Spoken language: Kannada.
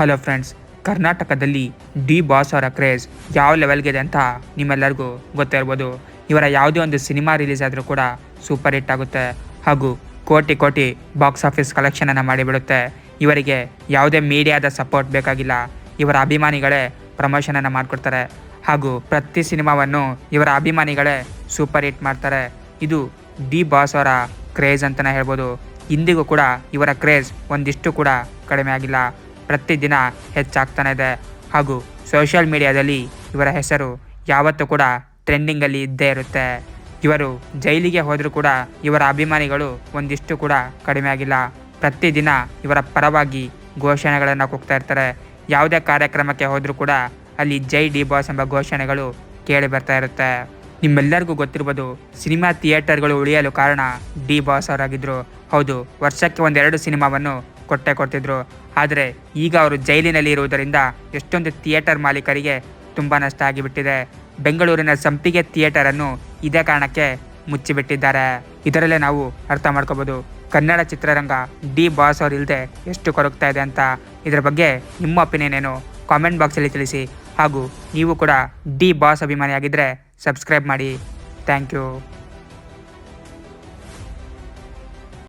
ಹಲೋ ಫ್ರೆಂಡ್ಸ್ ಕರ್ನಾಟಕದಲ್ಲಿ ಡಿ ಬಾಸ್ ಅವರ ಕ್ರೇಜ್ ಯಾವ ಲೆವೆಲ್ಗಿದೆ ಅಂತ ನಿಮ್ಮೆಲ್ಲರಿಗೂ ಗೊತ್ತಿರ್ಬೋದು ಇವರ ಯಾವುದೇ ಒಂದು ಸಿನಿಮಾ ರಿಲೀಸ್ ಆದರೂ ಕೂಡ ಸೂಪರ್ ಹಿಟ್ ಆಗುತ್ತೆ ಹಾಗೂ ಕೋಟಿ ಕೋಟಿ ಬಾಕ್ಸ್ ಆಫೀಸ್ ಕಲೆಕ್ಷನನ್ನು ಮಾಡಿಬಿಡುತ್ತೆ. ಇವರಿಗೆ ಯಾವುದೇ ಮೀಡಿಯಾದ ಸಪೋರ್ಟ್ ಬೇಕಾಗಿಲ್ಲ. ಇವರ ಅಭಿಮಾನಿಗಳೇ ಪ್ರಮೋಷನನ್ನು ಮಾಡಿಕೊಡ್ತಾರೆ ಹಾಗೂ ಪ್ರತಿ ಸಿನಿಮಾವನ್ನು ಇವರ ಅಭಿಮಾನಿಗಳೇ ಸೂಪರ್ ಹಿಟ್ ಮಾಡ್ತಾರೆ. ಇದು ಡಿ ಬಾಸ್ ಅವರ ಕ್ರೇಜ್ ಅಂತಲೇ ಹೇಳ್ಬೋದು. ಇಂದಿಗೂ ಕೂಡ ಇವರ ಕ್ರೇಜ್ ಒಂದಿಷ್ಟು ಕೂಡ ಕಡಿಮೆ ಆಗಿಲ್ಲ. ಪ್ರತಿದಿನ ಹೆಚ್ಚಾಗ್ತಾನೆ ಇದೆ. ಹಾಗೂ ಸೋಷಿಯಲ್ ಮೀಡಿಯಾದಲ್ಲಿ ಇವರ ಹೆಸರು ಯಾವತ್ತೂ ಕೂಡ ಟ್ರೆಂಡಿಂಗಲ್ಲಿ ಇದ್ದೇ ಇರುತ್ತೆ. ಇವರು ಜೈಲಿಗೆ ಹೋದರೂ ಕೂಡ ಇವರ ಅಭಿಮಾನಿಗಳು ಒಂದಿಷ್ಟು ಕೂಡ ಕಡಿಮೆ ಆಗಿಲ್ಲ. ಪ್ರತಿದಿನ ಇವರ ಪರವಾಗಿ ಘೋಷಣೆಗಳನ್ನು ಕೂಗ್ತಾ ಇರ್ತಾರೆ. ಯಾವುದೇ ಕಾರ್ಯಕ್ರಮಕ್ಕೆ ಹೋದರೂ ಕೂಡ ಅಲ್ಲಿ ಜೈ ಡಿ ಬಾಸ್ ಎಂಬ ಘೋಷಣೆಗಳು ಕೇಳಿ ಬರ್ತಾ ಇರುತ್ತೆ. ನಿಮ್ಮೆಲ್ಲರಿಗೂ ಗೊತ್ತಿರ್ಬೋದು, ಸಿನಿಮಾ ಥಿಯೇಟರ್ಗಳು ಉಳಿಯಲು ಕಾರಣ ಡಿ ಬಾಸ್ ಅವರಾಗಿದ್ದರು ಹೌದು, ವರ್ಷಕ್ಕೆ ಒಂದೆರಡು ಸಿನಿಮಾವನ್ನು ಕೊಟ್ಟೆ ಕೊಡ್ತಿದ್ರು ಆದರೆ ಈಗ ಅವರು ಜೈಲಿನಲ್ಲಿ ಇರುವುದರಿಂದ ಎಷ್ಟೊಂದು ಥಿಯೇಟರ್ ಮಾಲೀಕರಿಗೆ ತುಂಬ ನಷ್ಟ ಆಗಿಬಿಟ್ಟಿದೆ. ಬೆಂಗಳೂರಿನ ಸಂಪಿಗೆ ಥಿಯೇಟರನ್ನು ಇದೇ ಕಾರಣಕ್ಕೆ ಮುಚ್ಚಿಬಿಟ್ಟಿದ್ದಾರೆ. ಇದರಲ್ಲೇ ನಾವು ಅರ್ಥ ಮಾಡ್ಕೋಬೋದು. ಕನ್ನಡ ಚಿತ್ರರಂಗ ಡಿ ಬಾಸ್ ಅವರು ಇಲ್ಲದೆ ಎಷ್ಟು ಕೊರಗ್ತಾ ಇದೆ ಅಂತ. ಇದರ ಬಗ್ಗೆ ನಿಮ್ಮ ಒಪಿನಿಯನ್ ಏನು? ಕಾಮೆಂಟ್ ಬಾಕ್ಸಲ್ಲಿ ತಿಳಿಸಿ. ಹಾಗೂ ನೀವು ಕೂಡ ಡಿ ಬಾಸ್ ಅಭಿಮಾನಿಯಾಗಿದ್ದರೆ ಸಬ್ಸ್ಕ್ರೈಬ್ ಮಾಡಿ. Thank you